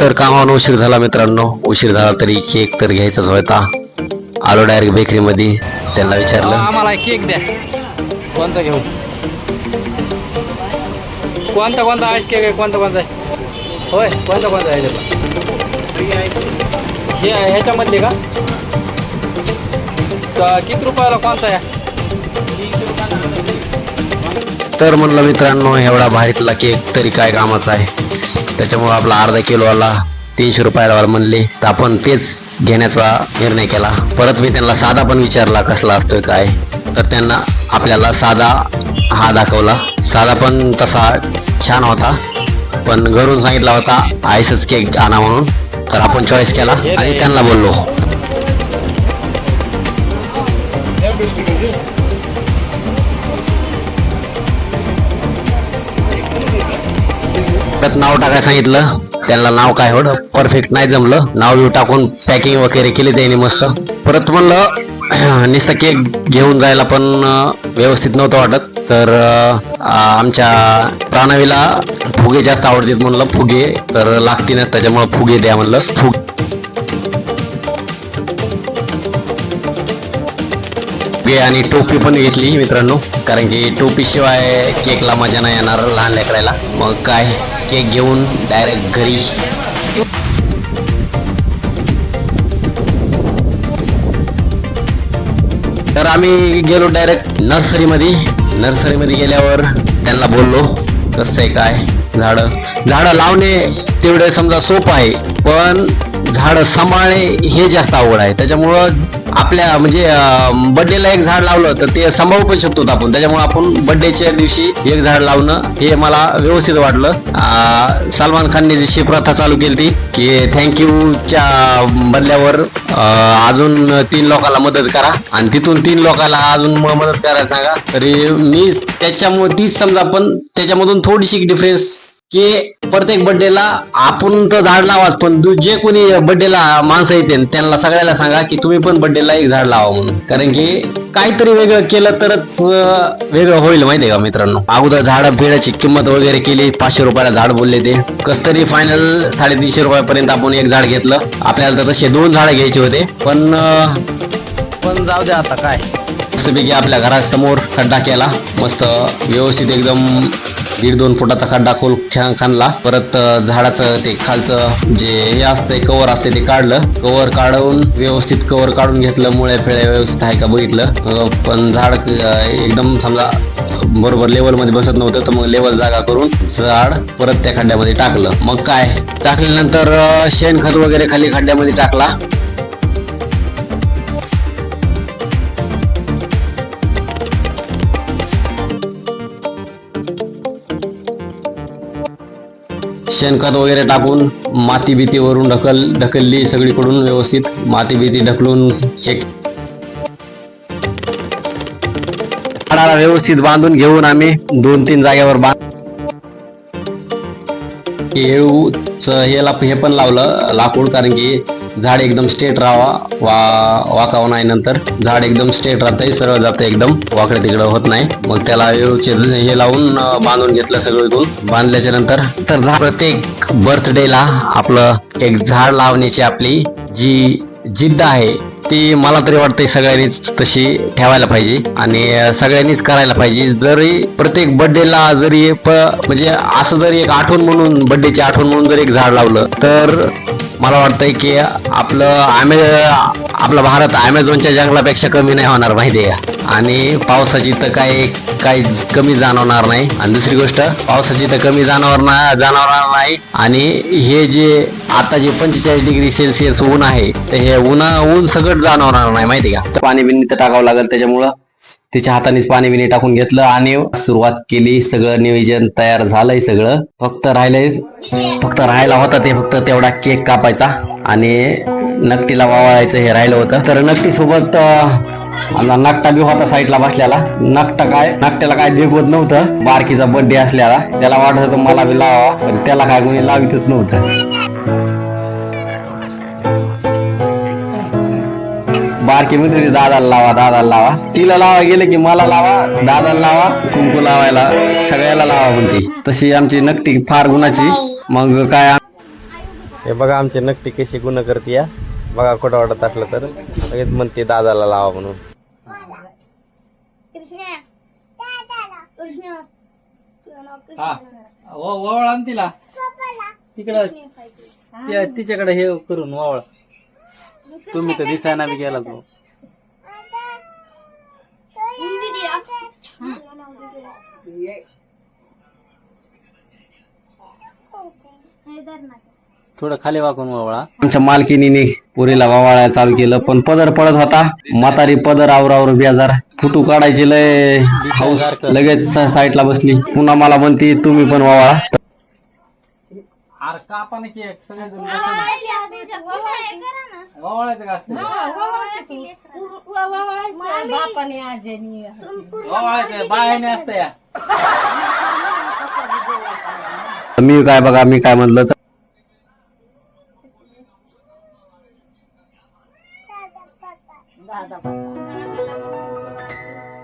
तर कामावर उशीर झाला मित्रांनो. उशीर झाला तरी केक तर घ्यायचाच होता. आलो डायरेक्ट बेकरीमध्ये त्यांना विचारलं. आम्हाला केक द्या. कोणता घेऊ? कोणता कोणता आईस केक आहे? कोणता कोणता? आहे होय कोणता कोणता आहे हे आहे, ह्याच्यामधले का किती रुपयाला कोणता आहे? तर म्हणलं मित्रांनो एवढा भारीतला केक तरी काय कामाचा आहे? त्याच्यामुळे आपला अर्धा किलो आला तीनशे रुपयाला म्हणले. तर आपण तेच घेण्याचा निर्णय केला. परत मी त्यांना साधा पण विचारला कसला असतोय काय. तर त्यांना आपल्याला साधा हा दाखवला. साधा पण तसा छान होता. पण घरून सांगितला होता आईसच केक आणा म्हणून. तर आपण चॉईस केला आणि त्यांना बोललो. परत नाव टाकायला सांगितलं. त्यांना नाव काय एवढं परफेक्ट नाही जमलं. नाव बिव टाकून पॅकिंग वगैरे केली त्यांनी मस्त. परत म्हणलं निस्त केक घेऊन जायला पण व्यवस्थित नव्हतं वाटत. तर आमच्या प्राणवीला फुगे जास्त आवडतात म्हणलं फुगे. तर लागतील त्याच्यामुळे फुगे द्या म्हणलं. फुग आणि टोपी पण घेतली मित्रांनो. कारण की टोपी शिवाय केकला मजा नाही येणार लहान लेकरायला. मग काय? केक घेऊन डायरेक्ट घरी. तर आम्ही गेलो डायरेक्ट नर्सरीमध्ये. नर्सरीमध्ये गेल्यावर त्यांना बोललो कसं आहे काय? झाडं. झाडं लावणे तेवढे समजा सोपं आहे पण झाडं सांभाळणे हे जास्त आवड आहे. त्याच्यामुळं आपल्या म्हणजे बड्डेला एक झाड लावलं तर ते सांभाळू पण शकतो आपण. त्याच्यामुळे आपण बड्डेच्या दिवशी एक झाड लावणं हे मला व्यवस्थित वाटलं. सलमान खानने जशी प्रथा चालू केली ती की थँक्यूच्या बदल्यावर अजून तीन लोकांना मदत करा. आणि तिथून तीन लोकांना अजून मदत करायला सांगा. तरी मी त्याच्यामुळे तीच समजा पण त्याच्यामधून थोडीशी डिफरन्स की प्रत्येक बर्थडेला आपण तर झाड लावाच पण जे कोणी बर्थडेला माणसं येते त्यांना सगळ्याला सांगा की तुम्ही पण बर्थडेला एक झाड लावा म्हणून. कारण की काहीतरी वेगळं केलं तरच वेगळं होईल माहितीये का मित्रांनो? अगोदर झाड पिण्याची किंमत वगैरे केली पाचशे रुपयाला झाड बोलले ते. कस तरी फायनल साडेतीनशे रुपयापर्यंत आपण एक झाड घेतलं. आपल्याला तर तसे दोन झाडं घ्यायचे होते. पण पण जाऊ द्या आता काय. मस्तपैकी आपल्या घरासमोर खड्डा केला. मस्त व्यवस्थित एकदम दीड दोन फुटाचा खड्डा खोल छान खाणला परत झाडाचं ते खालचं जे हे असतंय कवर असते ते काढलं. कवर काढून व्यवस्थित कवर काढून घेतलं. मुळे फेळ्या व्यवस्थित आहे का बघितलं. पण झाड एकदम समजा बरोबर लेवलमध्ये बसत नव्हतं तर मग लेवल जागा करून झाड परत त्या खड्ड्यामध्ये टाकलं. मग काय? टाकल्यानंतर शेणखत वगैरे खाली खड्ड्यामध्ये टाकला. शेणखत वगैरे टाकून माती भीती वरून ढकल ढकलली सगळीकडून व्यवस्थित. माती भीती ढकलून एक झाडाला व्यवस्थित बांधून घेऊन आम्ही दोन तीन जागेवर बांध येऊच हे पण लावलं लाकूड कारण की झाड एकदम स्ट्रेट राहावा. वा वाकावं नाही नंतर. झाड एकदम स्ट्रेट राहतंय सरळ जातं एकदम. वाकडे तिकडं होत नाही. मग त्याला हे लावून बांधून घेतलं सगळीकडून बांधल्याच्या नंतर तर झाड प्रत्येक बर्थडेला आपलं एक झाड लावण्याची आपली जी जिद्द आहे ती मला तरी वाटतंय सगळ्यांनीच तशी ठेवायला पाहिजे. आणि सगळ्यांनीच करायला पाहिजे. जरी प्रत्येक बर्थडेला जरी म्हणजे असं जरी एक आठवण म्हणून बर्थडेची आठवण म्हणून जर एक झाड लावलं तर मला वाटतंय की आपलं ॲमे आपला भारत ॲमेझॉनच्या जंगलापेक्षा कमी नाही होणार माहिती आहे आणि पावसाची तर काही काही कमी जाणवणार नाही. आणि दुसरी गोष्ट पावसाची तर कमी जाणवणार ना जाणवणार नाही. आणि हे जे आता जे पंचेचाळीस डिग्री सेल्सिअस ऊन आहे तर हे ऊन ऊन सगळं जाणवणार नाही माहिती आहे का? तर पाणी बिनी तर टाकावं लागेल त्याच्यामुळं. तिच्या हातानेच पाणी बिणी टाकून घेतलं आणि सुरुवात केली. सगळं नियोजन तयार झालंय सगळं. फक्त राहिलंय फक्त राहायला होता ते फक्त तेवढा केक कापायचा आणि नकटीला वावळायचं हे राहिलं होतं. तर नकटी सोबत आमचा नाकटा बी होता साईडला बसल्याला नाकटा काय नाकट्याला काय देखवत नव्हतं. बारकीचा बर्थडे असल्याला. त्याला वाटत होतं मला बी लावा पण त्याला काय कोणी लावितच नव्हतं. बारकी म्हणते ती दादाला लावा दादाला लावा. तिला लावा गेले की मला लावा दादाला लावा कुंकू लावायला सगळ्याला लावा म्हणते तशी आमची नक्की फार गुणाची. मग काय हे बघा आमचे नक्की कशी गुन्हा करते या. बघा कुठं वाटत असलं तर. लगेच म्हणते दादाला लावा म्हणून. कृष्ण कृष्ण तुझं नाव कृष्ण हा. व- ववळ आण तिला. तिकडं तिच्याकडे हे करून ववळ. तुम्ही तर दिसायना बी गेला तो. हे. थोडं खाली वाकून ववळा. आमच्या मालकिनीने पुरीला वावाळायला चालू केलं पण पदर पडत होता. म्हातारी पदर आवरावर बेजार फुटू काढायची लय हाऊस लगेच साईडला बसली. पुन्हा मला म्हणते तुम्ही पण वावाळा. कृष्ण हे करा ना. ववळायचं का असतं? बापाने आजीनी ववळायचं बायाने असतं या. मी काय बघा मी काय म्हणलं तर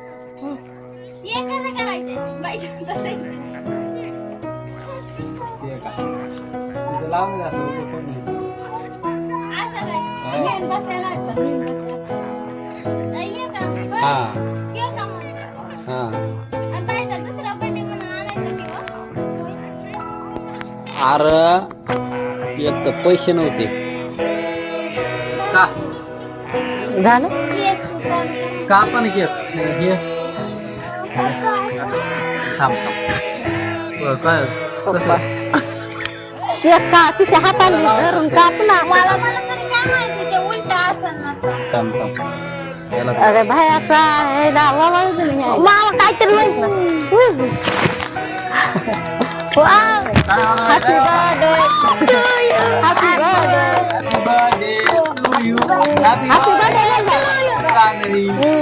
हे कसं करायचं? दुसरा बर्थडे म्हणून आणायचं किंवा अरे एक तर पैसे नव्हते. का? झालं? का पण हे. थांब थांब. काय? एक का तिच्या हाताने धरून कापला मला मला तरी काय माहिती ते उलट असं ना थांब थांब याला अरे भायाचा हे मामा काहीतरी माहीत happy birthday happy birthday happy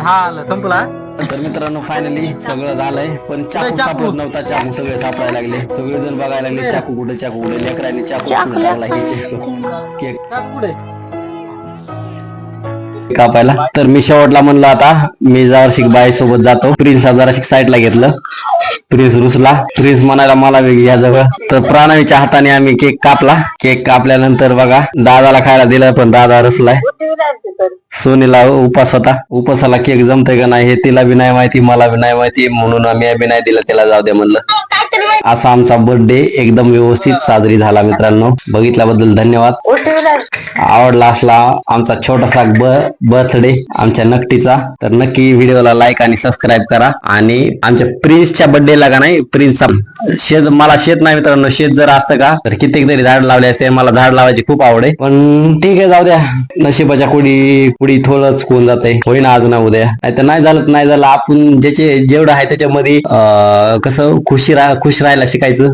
हा आलं संपला तर मित्रांनो फायनली सगळं झालंय. पण चाकू सापडत नव्हता चाकू सगळे सापडायला लागले. सगळे जण बघायला लागले चाकू कुठे चाकू कुठे? लेकरांनी चाकू लागला. केक. कापायला. तर मी शेवटला म्हणलं आता मी जराशिक बाई सोबत जातो प्रिन्स जराशिक साईडला घेतलं. प्रिन्स रुसला. प्रिन्स म्हणायला मला वेगळी या जवळ. तर प्राणवीच्या हाताने आम्ही केक कापला. केक कापल्यानंतर बघा दादाला खायला दिलं पण दादा रसलाय. सोनीला उपास होता. उपासाला केक जमतय का नाही हे तिला बी नाही माहिती मला बी नाही माहिती म्हणून आम्ही बी नाही दिलं तिला जाऊ दे म्हणलं. असा आमचा बर्थडे एकदम व्यवस्थित साजरी झाला मित्रांनो. बघितल्याबद्दल धन्यवाद. आवडला असला आमचा छोटासा बर्थडे आमच्या नक्कीचा तर नक्की व्हिडिओला लाईक आणि सबस्क्राईब करा. आणि आमच्या प्रिन्सच्या बर्थडेला का नाही प्रिन्सचा शेत मला शेत नाही मित्रांनो शेत जर असतं का तर कित्येक तरी झाड लावले असते मला झाड लावायची खूप आवड आहे. पण ठीक आहे जाऊ द्या नशिबाच्या कुडी कुडी थोडंच कोण जाते होईना आज ना उद्या. नाही तर नाही झालं नाही झालं. आपण ज्याचे जेवढं आहे त्याच्यामध्ये कसं खुशी राहा खुश राहायला शिकायचं?